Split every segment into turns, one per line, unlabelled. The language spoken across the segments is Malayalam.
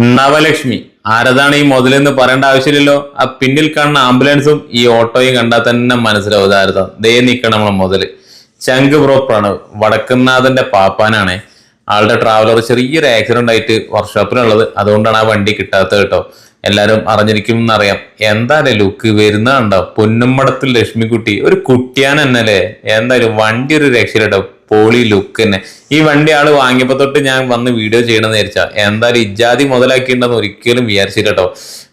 നവലക്ഷ്മി. ആരതാണ് ഈ മുതലെന്ന് പറയേണ്ട ആവശ്യമില്ലല്ലോ. ആ പിന്നിൽ കാണുന്ന ആംബുലൻസും ഈ ഓട്ടോയും കണ്ടാൽ തന്നെ മനസ്സിലാവും. ആരതാ ദേ നിൽക്കണം നമ്മളെ മുതൽ. ചങ്ക് ബ്രോ പ്രണവ് വടക്കുന്നാഥന്റെ പാപ്പാനാണ് ആളുടെ ട്രാവലർ ചെറിയൊരു ആക്സിഡന്റ് ആയിട്ട് വർക്ക്ഷോപ്പിലുള്ളത് അതുകൊണ്ടാണ് ആ വണ്ടി കിട്ടാത്തത് കേട്ടോ. എല്ലാരും അറിഞ്ഞിരിക്കും എന്നറിയാം. എന്തായാലും ലുക്ക് വരുന്ന കണ്ടോ? പൊന്നുമ്മടത്തിൽ ലക്ഷ്മിക്കുട്ടി. ഒരു കുട്ടിയാണ് എന്നല്ലേ? എന്തായാലും വണ്ടി ഒരു രക്ഷയിലട്ടോ പോളി ലുക്ക് തന്നെ. ഈ വണ്ടി ആൾ വാങ്ങിയപ്പോ തൊട്ട് ഞാൻ വന്ന് വീഡിയോ ചെയ്യണമെന്ന് വിചാരിച്ചാ. എന്തായാലും ഇജാതി മുതലാക്കിയിട്ടുണ്ടെന്ന് ഒരിക്കലും വിചാരിച്ചില്ല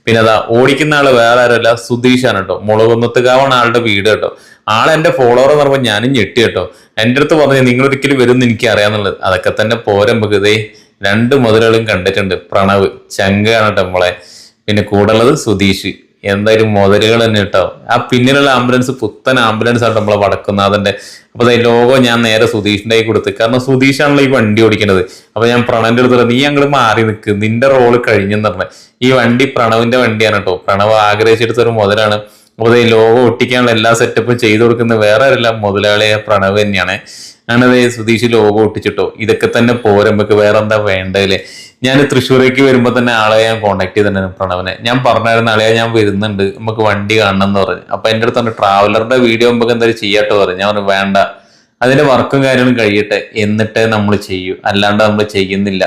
പിന്നെ അതാ ഓടിക്കുന്ന ആൾ വേറെ ആരല്ല സുധീഷാണ് കേട്ടോ. മുളകുന്നത്തുകാവാണ് ആളുടെ വീട് കേട്ടോ. ആളെ എന്റെ ഫോളോവർ എന്ന് പറയുമ്പോൾ ഞാനും ഞെട്ടി കേട്ടോ. എന്റെ അടുത്ത് പറഞ്ഞു നിങ്ങൾ ഒരിക്കലും വരും എനിക്ക് അറിയാന്നുള്ളത് അതൊക്കെ തന്നെ പോരെ നമുക്ക് രണ്ട് മുതലുകളും കണ്ടിട്ടുണ്ട് പ്രണവ്. ചങ്കാണ് കേട്ടോ നമ്മളെ പിന്നെ കൂടെ ഉള്ളത് സുധീഷ്. എന്തായാലും മുതലുകൾ തന്നെ കേട്ടോ. ആ പിന്നിലുള്ള ആംബുലൻസ് പുത്തൻ ആംബുലൻസ് ആയിട്ട് നമ്മളെ വടക്കുന്നാഥന്റെ. അപ്പൊ ദേ ലോഗോ ഞാൻ നേരെ സുധീഷിന്റെ കൈ കൊടുത്ത്. കാരണം സുധീഷാണല്ലോ ഈ വണ്ടി ഓടിക്കുന്നത് അപ്പൊ ഞാൻ പ്രണവിന്റെ അടുത്ത് നീ അങ്ങോട്ട് മാറി നിൽക്ക് നിന്റെ റോൾ കഴിഞ്ഞെന്ന് പറഞ്ഞു. ഈ വണ്ടി പ്രണവിന്റെ വണ്ടിയാണ് കേട്ടോ. പ്രണവ് ആഗ്രഹിച്ചെടുത്ത ഒരു മുതലാണ്. അപ്പൊ ദേ ലോഗോ ഒട്ടിക്കാനുള്ള എല്ലാ സെറ്റപ്പും ചെയ്തു കൊടുക്കുന്ന വേറെ ആരല്ല മുതലാളിയ പ്രണവ് തന്നെയാണ്. അങ്ങനെ സുധീഷ് ലോഗോ ഒട്ടിച്ചിട്ടോ. ഇതൊക്കെ തന്നെ പോരമ്പക്ക് വേറെ എന്താ വേണ്ടല്ലേ ഞാൻ തൃശ്ശൂരേക്ക് വരുമ്പോ തന്നെ ആളെ ഞാൻ കോണ്ടാക്ട് ചെയ്തിട്ടുണ്ടായിരുന്നു പ്രണവനെ. ഞാൻ പറഞ്ഞായിരുന്നു ആളെ ഞാൻ വരുന്നുണ്ട്. നമുക്ക് വണ്ടി കാണണം എന്ന് പറഞ്ഞു. അപ്പൊ എന്റെ അടുത്ത് ട്രാവലറുടെ വീഡിയോ നമുക്ക് എന്തായാലും ചെയ്യാട്ടോ പറഞ്ഞു. ഞാൻ പറഞ്ഞു വേണ്ട. അതിന്റെ വർക്കും കാര്യങ്ങളും കഴിയട്ടെ. എന്നിട്ട് നമ്മൾ ചെയ്യൂ. അല്ലാണ്ട് നമ്മൾ ചെയ്യുന്നില്ല.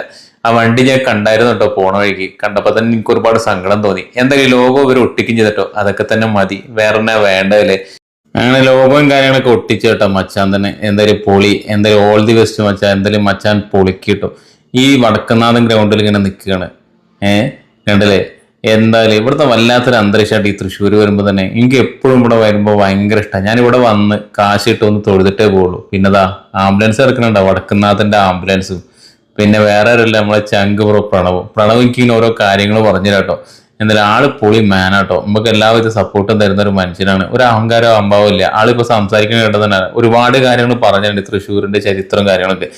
ആ വണ്ടി ഞാൻ കണ്ടായിരുന്നു കേട്ടോ പോണ വഴിക്ക്. കണ്ടപ്പോ തന്നെ എനിക്ക് ഒരുപാട് സങ്കടം തോന്നി. എന്തായാലും ലോകം ഇവർ ഒട്ടിക്കും ചെയ്തിട്ടോ? അതൊക്കെ തന്നെ മതി. വേറെ എന്നാ വേണ്ടല്ലേ അങ്ങനെ ലോകവും കാര്യങ്ങളൊക്കെ ഒട്ടിച്ചു കേട്ടോ മച്ചാൻ തന്നെ. എന്തായാലും പൊളി. എന്തായാലും ഓൾ ദി ബെസ്റ്റ് മച്ചാൻ. എന്തായാലും മച്ചാൻ പൊളിക്കിട്ടോ ഈ വടക്കനാഥൻ ഗ്രൗണ്ടിൽ ഇങ്ങനെ നിൽക്കുകയാണ്. ഏഹ് കണ്ടല്ലേ? എന്തായാലും ഇവിടുത്തെ വല്ലാത്തൊരു അന്തരീക്ഷമായിട്ട് ഈ തൃശ്ശൂർ വരുമ്പോൾ തന്നെ എനിക്ക് എപ്പോഴും ഇവിടെ വരുമ്പോൾ ഭയങ്കര ഇഷ്ടമാണ് ഞാൻ ഇവിടെ വന്ന് കാശിട്ട് ഒന്ന് തൊഴുതിട്ടേ പോകുള്ളൂ പിന്നെതാ ആംബുലൻസ് ഇറക്കുന്നുണ്ടോ വടക്കുന്നാഥന്റെ ആംബുലൻസും. പിന്നെ വേറെ ആരല്ല നമ്മളെ ചങ്ക് പ്രോ പ്രണവും. പ്രണവ് എനിക്ക് ഇങ്ങനെ ഓരോ കാര്യങ്ങൾ പറഞ്ഞു കേട്ടോ. എന്തായാലും ആൾ പൊളി മാനാട്ടോ നമുക്ക് എല്ലാവിധ സപ്പോർട്ടും തരുന്ന ഒരു മനുഷ്യനാണ്. ഒരു അഹങ്കാരോ അമ്പാവോ ഇല്ല. ആളിപ്പോൾ സംസാരിക്കുന്ന കേട്ടതന്നെ ഒരുപാട് കാര്യങ്ങൾ പറഞ്ഞിട്ടുണ്ട് തൃശ്ശൂരിന്റെ ചരിത്രം കാര്യങ്ങളൊക്കെ.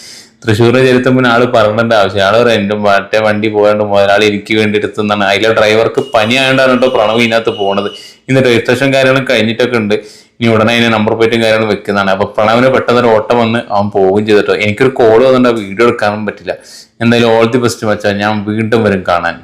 തൃശ്ശൂരിന്റെ ചെലുത്തുമ്പോൾ ആൾ പറഞ്ഞിട്ട് ആവശ്യം. ആൾ എന്റെ മറ്റേ വണ്ടി പോയാണ്ട് മുതലാളി എനിക്ക് വേണ്ടി എടുത്തുന്നാണ് അതിലെ ഡ്രൈവർക്ക് പനി ആയതുകൊണ്ടാണ് കേട്ടോ പ്രണവ് ഇതിനകത്ത് പോണത്. ഇന്ന് രജിസ്ട്രേഷൻ കാര്യങ്ങളും കഴിഞ്ഞിട്ടൊക്കെ ഉണ്ട്. ഇനി ഉടനെ അതിന് നമ്പർ പ്ലേറ്റും കാര്യങ്ങളും വെക്കുന്നതാണ്. അപ്പൊ പ്രണവിന് പെട്ടെന്ന് ഒരു ഓട്ടം വന്ന് അവൻ പോവുകയും ചെയ്തിട്ടോ എനിക്കൊരു കോൾ വന്നിട്ട് വീഡിയോ എടുക്കാനും പറ്റില്ല. എന്തായാലും ഓൾ ദി ബെസ്റ്റ് വെച്ചാൽ ഞാൻ വീണ്ടും വരും കാണാൻ.